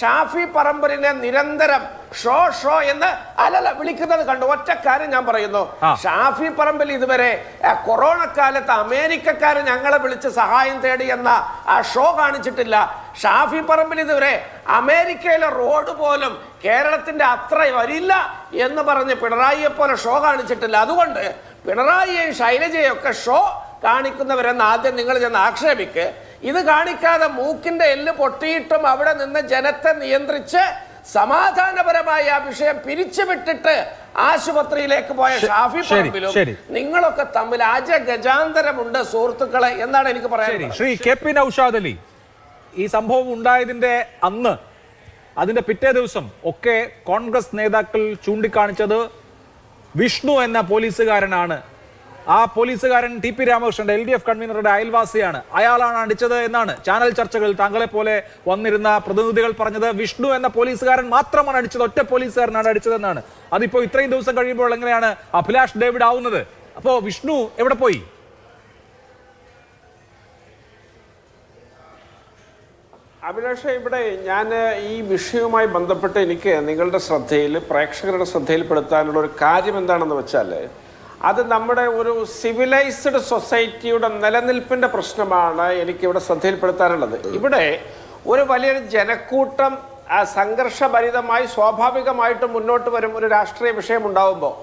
ഷാഫി പറമ്പലിനെ നിരന്തരം show show എന്ന് അല്ലല്ല വിളിക്കുന്നത് കണ്ടു. ഒറ്റ കാര്യം ഞാൻ പറയുന്നു. ഷാഫി പറമ്പിൽ ഇതുവരെ കൊറോണ കാലത്ത് അമേരിക്കക്കാർ ഞങ്ങളെ വിളിച്ച് സഹായം തേടി എന്ന ആ ഷോ കാണിച്ചിട്ടില്ല. ഷാഫി പറമ്പിൽ ഇതുവരെ അമേരിക്കയിലെ റോഡ് പോലും കേരളത്തിന്റെ അത്ര വരില്ല എന്ന് പറഞ്ഞ് പിണറായിയെ പോലെ ഷോ കാണിച്ചിട്ടില്ല. അതുകൊണ്ട് പിണറായിയെയും ശൈലജയെയും ഒക്കെ ഷോ കാണിക്കുന്നവരെന്ന് ആദ്യം നിങ്ങൾ ചെന്ന് ആക്ഷേപിക്ക്. ഇത് കാണിക്കാതെ മൂക്കിന്റെ എല്ല് പൊട്ടിയിട്ടും അവിടെ നിന്ന് ജനത്തെ നിയന്ത്രിച്ച് സമാധാനപരമായി ആ വിഷയം പിരിച്ചുവിട്ടിട്ട് ആശുപത്രിയിലേക്ക് പോയ ഷാഫി പറമ്പിലും. നിങ്ങളൊക്കെ തമ്മിൽ അജ ഗജാന്തരമുണ്ട് സുഹൃത്തുക്കളെ എന്നാണ് എനിക്ക് പറയാൻ ശ്രീ കെ പി നൌഷാദ് അലി ഈ സംഭവം ഉണ്ടായതിന്റെ അന്ന് അതിന്റെ പിറ്റേ ദിവസം ഒക്കെ കോൺഗ്രസ് നേതാക്കൾ ചൂണ്ടിക്കാണിച്ചത് വിഷ്ണു എന്ന പോലീസുകാരനാണ്. ആ പോലീസുകാരൻ ടി പി രാമകൃഷ്ണന്റെ എൽ ഡി എഫ് കൺവീനറുടെ അയൽവാസിയാണ്. അയാളാണ് അടിച്ചത് എന്നാണ് ചാനൽ ചർച്ചകൾ താങ്കളെ പോലെ വന്നിരുന്ന പ്രതിനിധികൾ പറഞ്ഞത്. വിഷ്ണു എന്ന പോലീസുകാരൻ മാത്രമാണ് അടിച്ചത്. ഒറ്റ പോലീസുകാരനാണ് അടിച്ചതെന്നാണ് അതിപ്പോ ഇത്രയും ദിവസം കഴിയുമ്പോൾ എങ്ങനെയാണ് അഭിലാഷ് ഡേവിഡ് ആവുന്നത്? അപ്പോ വിഷ്ണു എവിടെ പോയി? അഭിലാഷ ഇവിടെ ഞാൻ ഈ വിഷയവുമായി ബന്ധപ്പെട്ട് എനിക്ക് നിങ്ങളുടെ ശ്രദ്ധയിൽ പ്രേക്ഷകരുടെ ശ്രദ്ധയിൽപ്പെടുത്താനുള്ള ഒരു കാര്യം എന്താണെന്ന് വെച്ചാൽ അത് നമ്മുടെ ഒരു സിവിലൈസ്ഡ് സൊസൈറ്റിയുടെ നിലനിൽപ്പിന്റെ പ്രശ്നമാണ് എനിക്കിവിടെ ശ്രദ്ധയിൽപ്പെടുത്താനുള്ളത്. ഇവിടെ ഒരു വലിയൊരു ജനക്കൂട്ടം സംഘർഷഭരിതമായി സ്വാഭാവികമായിട്ട് മുന്നോട്ട് വരും ഒരു രാഷ്ട്രീയ വിഷയം ഉണ്ടാവുമ്പോൾ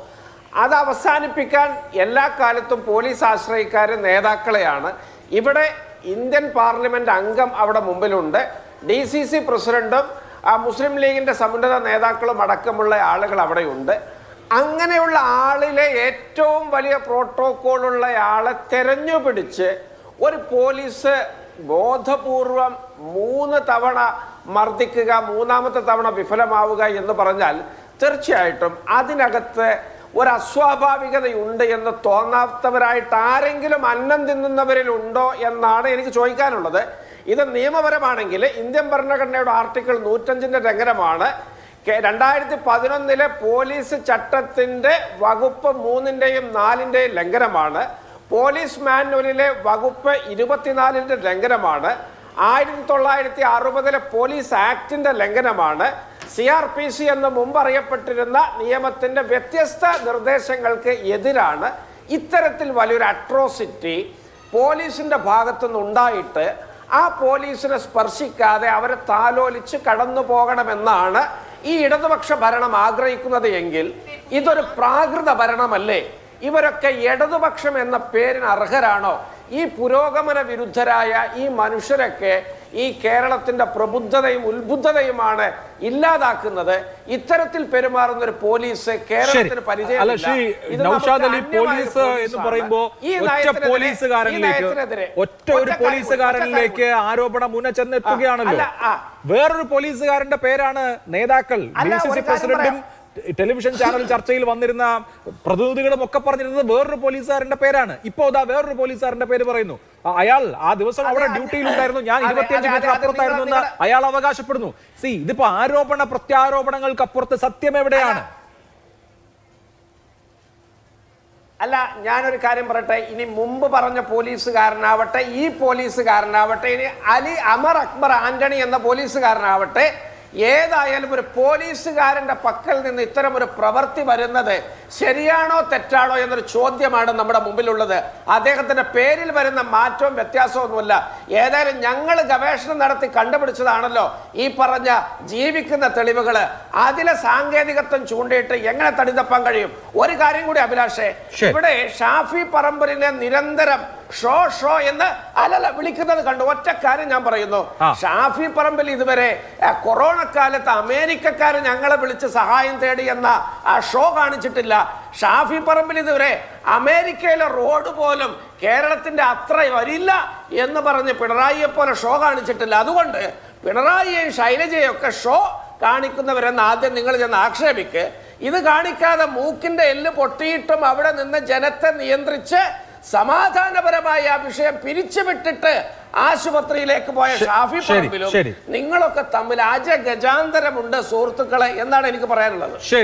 അത് അവസാനിപ്പിക്കാൻ എല്ലാ കാലത്തും പോലീസ് ആശ്രയിക്കാർ നേതാക്കളെയാണ്. ഇവിടെ ഇന്ത്യൻ പാർലമെന്റ് അംഗം അവിടെ മുമ്പിലുണ്ട്. ഡി സി സി പ്രസിഡന്റും ആ, മുസ്ലിം ലീഗിന്റെ സമുന്നത നേതാക്കളും അടക്കമുള്ള ആളുകൾ അവിടെയുണ്ട്. അങ്ങനെയുള്ള ആളിലെ ഏറ്റവും വലിയ പ്രോട്ടോക്കോളുള്ള ആളെ തെരഞ്ഞുപിടിച്ച് ഒരു പോലീസ് ബോധപൂർവം മൂന്ന് തവണ മർദ്ദിക്കുക മൂന്നാമത്തെ തവണ വിഫലമാവുക എന്ന് പറഞ്ഞാൽ തീർച്ചയായിട്ടും അതിനകത്ത് ഒരു അസ്വാഭാവികതയുണ്ട് എന്ന് തോന്നാത്തവരായിട്ട് ആരെങ്കിലും അന്നം തിന്നുന്നവരിൽ ഉണ്ടോ എന്നാണ് എനിക്ക് ചോദിക്കാനുള്ളത്. ഇത് നിയമപരമാണെങ്കിൽ ഇന്ത്യൻ ഭരണഘടനയുടെ ആർട്ടിക്കിൾ നൂറ്റഞ്ചിന്റെ ലംഘനമാണ് കെ- രണ്ടായിരത്തി പതിനൊന്നിലെ പോലീസ് ചട്ടത്തിന്റെ വകുപ്പ് മൂന്നിന്റെയും നാലിന്റെയും ലംഘനമാണ്. പോലീസ് മാനുവലിലെ വകുപ്പ് ഇരുപത്തിനാലിന്റെ ലംഘനമാണ്. ആയിരത്തി തൊള്ളായിരത്തി അറുപതിലെ പോലീസ് ആക്ടിന്റെ ലംഘനമാണ്. സി ആർ പി സി എന്ന് മുമ്പ് അറിയപ്പെട്ടിരുന്ന നിയമത്തിന്റെ വ്യത്യസ്ത നിർദ്ദേശങ്ങൾക്ക് എതിരാണ് ഇത്തരത്തിൽ വലിയൊരു അട്രോസിറ്റി പോലീസിന്റെ ഭാഗത്തുനിന്ന് ആ പോലീസിനെ സ്പർശിക്കാതെ അവരെ താലോലിച്ച് കടന്നു പോകണമെന്നാണ് ഈ ഇടതുപക്ഷ ഭരണം ആഗ്രഹിക്കുന്നത് എങ്കിൽ ഇതൊരു പ്രാകൃത ഭരണമല്ലേ? ഇവരൊക്കെ ഇടതുപക്ഷം എന്ന പേരിന് അർഹരാണോ? ഈ പുരോഗമന വിരുദ്ധരായ ഈ മനുഷ്യരൊക്കെ ഈ കേരളത്തിന്റെ പ്രബുദ്ധതയും ഉത്ബുദ്ധതയുമാണ് ഇല്ലാതാക്കുന്നത്. ഇത്തരത്തിൽ പെരുമാറുന്ന ഒരു പോലീസ് കേരളത്തിന് അന്യമായ പോലീസ് എന്ന് പോലീസാണ്. പറയുമ്പോ ഈ ഒറ്റ പോലീസുകാരനിലേക്ക് ഒറ്റ ഒരു പോലീസുകാരനിലേക്ക് ആരോപണം മുന്ന ചെന്നെത്തുകയാണല്ലോ. വേറൊരു പോലീസുകാരന്റെ പേരാണ് നേതാക്കൾ. ഡി സി സി പ്രസിഡന്റും ടെലിവിഷൻ ചാനൽ ചർച്ചയിൽ വന്നിരുന്ന പ്രതിനിധികളും ഒക്കെ പറഞ്ഞിരുന്നത് വേറൊരു പോലീസുകാരന്റെ പേരാണ്. ഇപ്പോ അതാ വേറൊരു പോലീസുകാരന്റെ പേര് പറയുന്നു. അയാൾ ആ ദിവസം അവിടെ ഡ്യൂട്ടിയിൽ ഉണ്ടായിരുന്നു ഞാൻ ഇരുപത്തിയഞ്ച് മീറ്റർ അപ്പുറത്തായിരുന്നു എന്ന് അയാൾ അവകാശപ്പെടുന്നു. സി ഇതിപ്പോ ആരോപണ പ്രത്യാരോപണങ്ങൾക്ക് അപ്പുറത്ത് സത്യം എവിടെയാണ്? അല്ല ഞാനൊരു കാര്യം പറയട്ടെ. ഇനി മുമ്പ് പറഞ്ഞ പോലീസുകാരനാവട്ടെ ഈ പോലീസുകാരനാവട്ടെ ഇനി അലി അമർ അക്ബർ ആന്റണി എന്ന പോലീസുകാരനാവട്ടെ ഏതായാലും ഒരു പോലീസുകാരന്റെ പക്കൽ നിന്ന് ഇത്തരം ഒരു പ്രവൃത്തി വരുന്നത് ശരിയാണോ തെറ്റാണോ എന്നൊരു ചോദ്യമാണ് നമ്മുടെ മുമ്പിലുള്ളത്. അദ്ദേഹത്തിന്റെ പേരിൽ വരുന്ന മാറ്റവും വ്യത്യാസമൊന്നുമില്ല ഏതായാലും ഞങ്ങൾ ഗവേഷണം നടത്തി കണ്ടുപിടിച്ചതാണല്ലോ ഈ പറഞ്ഞ ജീവിക്കുന്ന തെളിവുകൾ അതിലെ സാങ്കേതികത്വം ചൂണ്ടിയിട്ട് എങ്ങനെ തടിതപ്പാൻ കഴിയും? ഒരു കാര്യം കൂടി അഭിലാഷേ ഇവിടെ ഷാഫി പറമ്പലിനെ നിരന്തരം ഷോ ഷോ എന്ന് അല്ലല്ല വിളിക്കുന്നത് കണ്ടു. ഒറ്റ കാര്യം ഞാൻ പറയുന്നു. ഷാഫി പറമ്പിൽ ഇതുവരെ കൊറോണ കാലത്ത് അമേരിക്കക്കാർ ഞങ്ങളെ വിളിച്ച് സഹായം തേടി എന്ന ആ ഷോ കാണിച്ചിട്ടില്ല. ഷാഫി പറമ്പിൽ ഇതുവരെ അമേരിക്കയിലെ റോഡ് പോലും കേരളത്തിന്റെ അത്ര വരില്ല എന്ന് പറഞ്ഞ് പിണറായിയെ പോലെ ഷോ കാണിച്ചിട്ടില്ല. അതുകൊണ്ട് പിണറായിയെയും ശൈലജയെയും ഒക്കെ ഷോ കാണിക്കുന്നവരെന്ന് ആദ്യം നിങ്ങൾ ചെന്ന് ആക്ഷേപിക്ക്. ഇത് കാണിക്കാതെ മൂക്കിന്റെ എല്ല് പൊട്ടിയിട്ടും അവിടെ നിന്ന് ജനത്തെ നിയന്ത്രിച്ച് സമാധാനപരമായി ആ വിഷയം പിരിച്ചുവിട്ടിട്ട് ആശുപത്രിയിലേക്ക് പോയ ഷാഫി പറമ്പിലും. നിങ്ങളൊക്കെ തമ്മിൽ അജ ഗജാന്തരമുണ്ട് സുഹൃത്തുക്കളെ എന്നാണ് എനിക്ക് പറയാനുള്ളത്. ശരി.